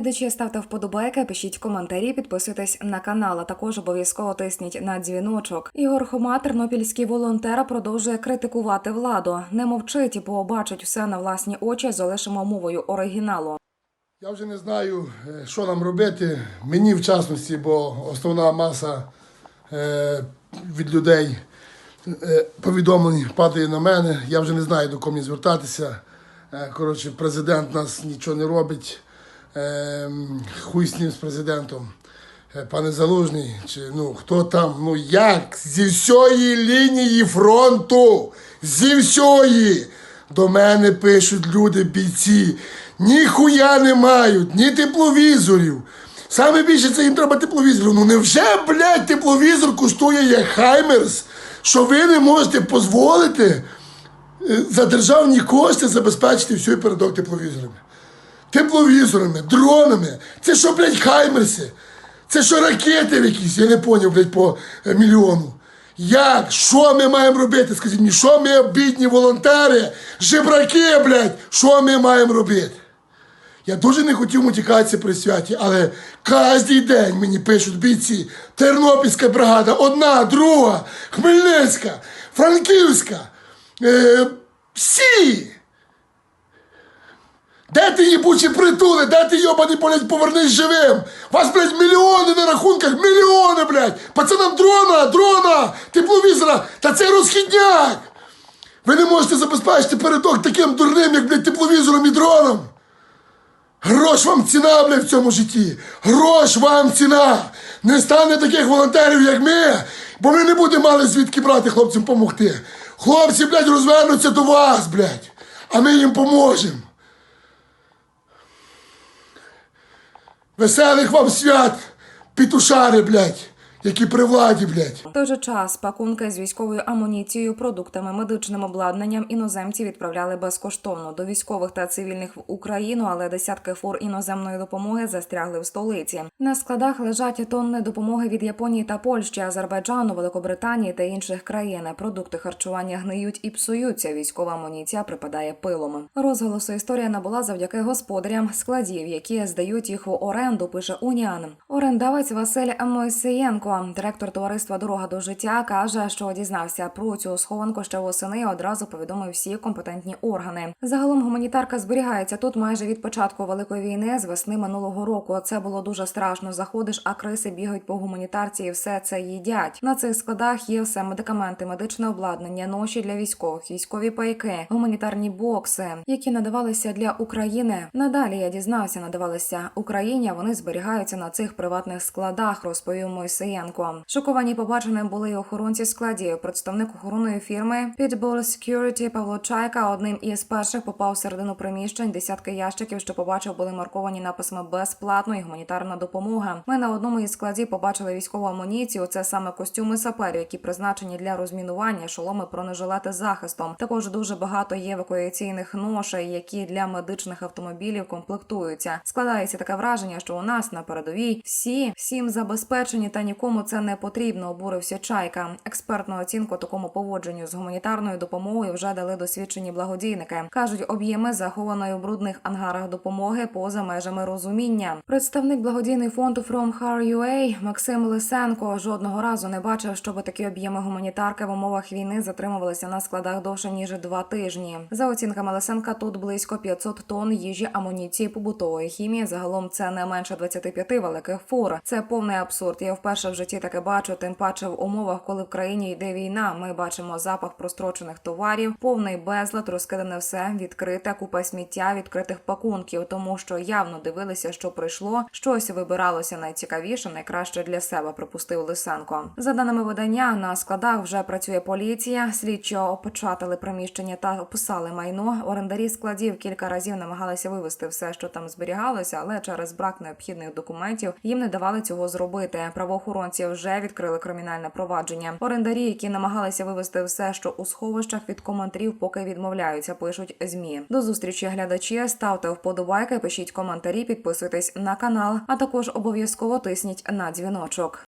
Глядачі ставте вподобайки, пишіть коментарі, підписуйтесь на канал. А також обов'язково тисніть на дзвіночок. Ігор Хома, тернопільський волонтер, продовжує критикувати владу. Не мовчить, бо бачить все на власні очі. Залишимо мовою оригіналу. Я вже не знаю, е, що нам робити. Мені в частності, бо основна маса е, від людей е, повідомлень падає на мене. Я вже не знаю, до кого звертатися. Коротше, президент нас нічого не робить. Е, м, хуй з ним з президентом. Е, Пане Залужний, чи ну хто там, ну як зі всієї лінії фронту, зі всієї до мене пишуть люди бійці. Ніхуя не мають, ні тепловізорів. Саме більше це їм треба тепловізорів. Ну невже, блядь, тепловізор коштує як Хаймерс, що ви не можете дозволити е, за державні кошти забезпечити всю передок тепловізорами? Тепловізорами, дронами. Це що, блядь, хаймерси? Це що ракети якісь? Я не поняв, блядь, по е, мільйону. Як? Що ми маємо робити? Скажіть мені, що ми, бідні волонтери, жебраки, блядь, що ми маємо робити? Я дуже не хотів мотикатися при святі, але кожен день мені пишуть бійці. Тернопільська бригада, одна, друга, Хмельницька, Франківська. Е, всі. Де ти їбучі притули? Де ти йобаний, блядь, повернись живим? Вас, блядь, мільйони на рахунках, мільйони, блядь! Пацанам дрона, дрона, тепловізора, та це розхідняк! Ви не можете забезпечити передок таким дурним, як, блядь, тепловізором і дроном. Грош вам ціна, блядь, в цьому житті. Грош вам ціна. Не стане таких волонтерів, як ми, бо ми не будемо мали звідки брати хлопцям допомогти. Хлопці, блядь, розвернуться до вас, блядь, а ми їм поможемо. Веселих вам свят, пітушари, блядь, які при владі, блядь. В той же час пакунки з військовою амуніцією, продуктами, медичним обладнанням іноземці відправляли безкоштовно до військових та цивільних в Україну, але десятки фур іноземної допомоги застрягли в столиці. На складах лежать тонни допомоги від Японії та Польщі, Азербайджану, Великобританії та інших країн. Продукти харчування гниють і псуються. Військова амуніція припадає пилом. Розголосу історія набула завдяки господарям складів, які здають їх в оренду. Пише Уніан. Орендавець Василь Мойсеєнко, директор товариства Дорога до життя, каже, що дізнався про цю схованку ще восени. і Одразу повідомив всі компетентні органи. Загалом гуманітарка зберігається тут майже від початку великої війни з весни минулого року. Це було дуже страшно. Заходиш, а криси бігають по гуманітарці і все це їдять. На цих складах є все медикаменти, медичне обладнання, ноші для військових, військові пайки, гуманітарні бокси, які надавалися для України. Надалі я дізнався, надавалися Україні. Вони зберігаються на цих приватних складах, розповів Мойсеєнко. Шоковані побаченим були й охоронці складів. Представник охоронної фірми Pitbull Security Павло Чайка одним із перших попав всередину приміщень. Десятки ящиків, що побачив, були марковані написами безплатно і гуманітарна допомога. Ми на одному із складів побачили військову амуніцію. Це саме костюми саперів, які призначені для розмінування, шоломи бронежилети з захистом. Також дуже багато є евакуаційних ношей, які для медичних автомобілів комплектуються. Складається таке враження, що у нас на передовій всі всім забезпечені та нікому це не потрібно. Обурився чайка. Експертну оцінку такому поводженню з гуманітарною допомогою вже дали досвідчені благодійники. кажуть, об'єми захованої у брудних ангарах допомоги поза межами розуміння. Представник благодійний фонду From Har UA Максим Лисенко жодного разу не бачив, щоб такі об'єми гуманітарки в умовах війни затримувалися на складах довше ніж два тижні. За оцінками Лисенка, тут близько 500 тонн їжі, амуніції, побутової хімії. Загалом це не менше 25 великих фур. Це повний абсурд. Я вперше в житті таке бачу. Тим паче в умовах, коли в країні йде війна. Ми бачимо запах прострочених товарів, повний безлад, розкидане все, відкрите, купа сміття, відкритих пакунків, тому що явно дивилися, що прийшло. Щось вибиралося найцікавіше, найкраще для себе. Припустив Лисенко. За даними видання, на складах вже працює поліція. Слідчо опечатали приміщення та описали майно. Орендарі складів кілька разів намагалися вивести все, що там зберігалося, але через брак необхідних документів їм не давали цього зробити. Правоохоронці вже відкрили кримінальне провадження. Орендарі, які намагалися вивести все, що у сховищах від коментарів, поки відмовляються, пишуть змі. До зустрічі глядачі. Ставте вподобайки, пишіть коментарі, підписуйтесь на канал, а також обов'язково тисніть на дзвіночок.